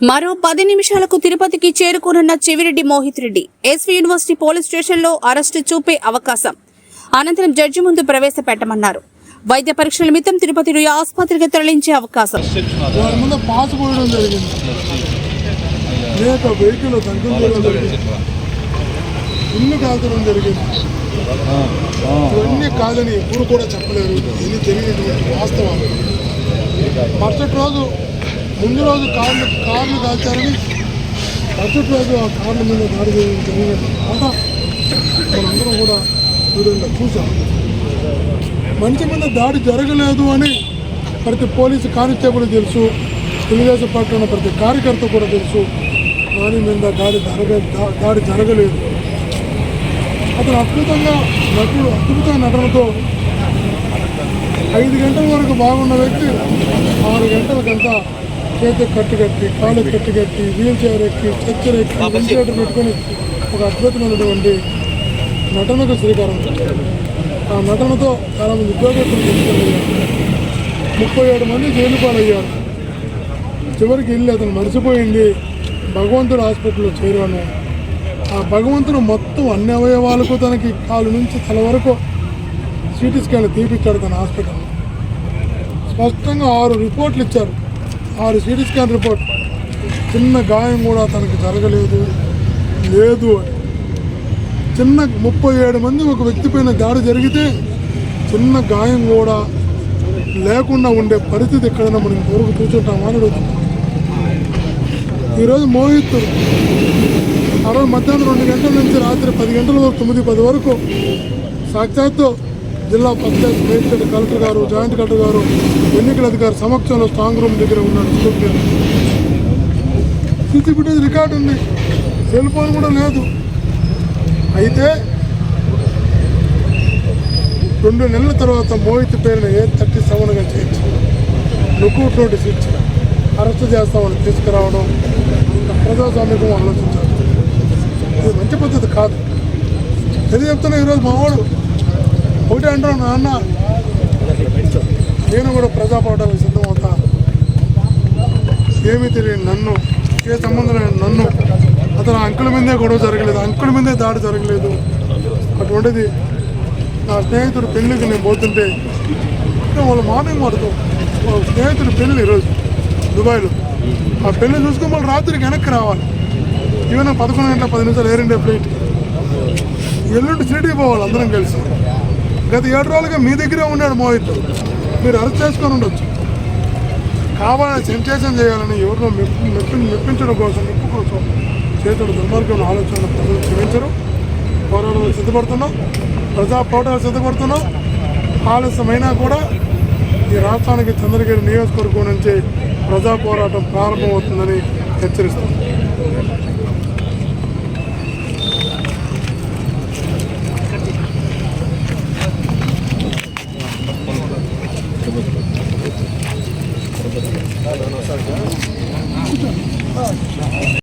మరో పది నిమిషాలకు తిరుపతికి చేరుకోనున్న Chevireddy Mohith Reddy SV university police స్టేషన్లో అరెస్టు చూపే అవకాశం. అనంతరం జడ్జి ముందు ప్రవేశపెట్టమన్నారు. వైద్య పరీక్షల నిమిత్తం తిరుపతి ఆసుపత్రికి తరలించే అవకాశం. ఇల్లు కాల్చడం జరిగింది. ఇవన్నీ కాదని ఎప్పుడు కూడా చెప్పలేరు. ఇది తెలియనటువంటి వాస్తవాలు. మరుసటి రోజు ముందు రోజు కార్లు కార్లు కాల్చారని మరుసటి రోజు ఆ కార్ల మీద దాడి చేయడం జరిగినట్టు. మాట మనందరం కూడా వీడియోలో చూసాం. మనిషి మీద దాడి జరగలేదు అని ప్రతి పోలీసు కానిస్టేబుల్ తెలుసు తెలుగుదేశం పార్టీ ఉన్న ప్రతి కార్యకర్త కూడా తెలుసు దాని మీద దాడి జరగ దాడి జరగలేదు. అతను అద్భుతంగా నటుడు అద్భుత నటనతో ఐదు గంటల వరకు బాగున్న వ్యక్తి ఆరు గంటలకంతా చేతికి కట్టు కట్టి కాలు కట్టు కట్టి వీల్ చైర్ ఎక్కి స్ట్రక్చర్ ఎక్కి వెంటిలేటర్ పెట్టుకొని ఒక అద్భుతమైనటువంటి నటనకు శ్రీకారం. ఆ నటనతో చాలామంది ఉద్యోగస్తులు ముప్పై ఏడు మంది జైలు పాలయ్యారు. చివరికి వెళ్ళి అతను మర్చిపోయింది. భగవంతుడు హాస్పిటల్లో చేరాను ఆ భగవంతుడు మొత్తం అన్ని అవయవాలకు తనకి కాలు నుంచి తల వరకు సిటీ స్కాన్ తీపిచ్చాడు తన హాస్పిటల్ స్పష్టంగా ఆరు రిపోర్ట్లు ఇచ్చారు. ఆరు సిటీ స్కాన్ రిపోర్ట్. చిన్న గాయం కూడా తనకు జరగలేదు. లేదు చిన్న ముప్పై ఏడు మంది ఒక వ్యక్తి పైన దాడి జరిగితే చిన్న గాయం కూడా లేకుండా ఉండే పరిస్థితి ఎక్కడైనా మనం ఇంతవరకు కూర్చుంటామా అని అడుగుతున్నాం. ఈరోజు మోహిత్ ఆ రోజు మధ్యాహ్నం రెండు గంటల నుంచి రాత్రి పది గంటల వరకు తొమ్మిది పది వరకు సాక్షాత్తు జిల్లా పంచాయత్ మేజిస్ట్రేట్ కలెక్టర్ గారు జాయింట్ కలెక్టర్ గారు ఎన్నికల అధికారి సమక్షంలో స్ట్రాంగ్ రూమ్ దగ్గర ఉన్నాడు. స్కూల్కి సీసీ ఫుటేజ్ రికార్డు ఉంది. సెల్ ఫోన్ కూడా లేదు. అయితే రెండు నెలల తర్వాత మోహిత్ పేరున ఏ థర్టీ సెవెన్గా చేయించి లుకౌట్ నోటీస్ ఇచ్చి అరెస్ట్ చేస్తామని తీసుకురావడం ఇంకా ప్రజాస్వామ్యం ఆలోచించారు. ఇది మంచి పద్ధతి కాదు. తెలియజెప్తున్నా ఈరోజు మావాడు ఒకటి అంటాను నాన్న. నేను కూడా ప్రజా పోవడానికి సిద్ధమవుతా. ఏమీ తెలియని నన్ను ఏ సంబంధం లేని నన్ను. అతను అంకుల మీదే గొడవ జరగలేదు అంకుల మీదే దాడి జరగలేదు. అటువంటిది నా స్నేహితుడు పెళ్ళికి నేను పోతుంటే వాళ్ళు మార్నింగ్ పడుతూ వాళ్ళ స్నేహితుడు పెళ్ళి ఈరోజు దుబాయ్లో. ఆ పెళ్ళి చూసుకుని మళ్ళీ రాత్రికి వెనక్కి రావాలి. ఈవెన్ పదకొండు గంటల పది నిమిషాలు ఎయిర్ ఇండియా ఫ్లైట్. ఎల్లుండి సిటీ పోవాలి అందరం కలిసి. గత ఏడు రోజులుగా మీ దగ్గరే ఉన్నాడు మోహిత్. మీరు అరెస్ట్ చేసుకొని ఉండొచ్చు. కావాలని సెన్సేషన్ చేయాలని ఎవరినో మెప్పి మెప్పి మెప్పించడం కోసం మెప్పు కోసం చేతుడు దుర్మార్గం ఆలోచన ప్రజలు క్షమించరు. పోరాటాలు సిద్ధపడుతున్నాం. ప్రజా పోరాటాలు సిద్ధపడుతున్నాం. ఆలస్యమైనా కూడా ఈ రాష్ట్రానికి చంద్రగిరి నియోజకవర్గం నుంచి ప్రజా పోరాటం ప్రారంభమవుతుందని హెచ్చరిస్తున్నాం. No, no, no,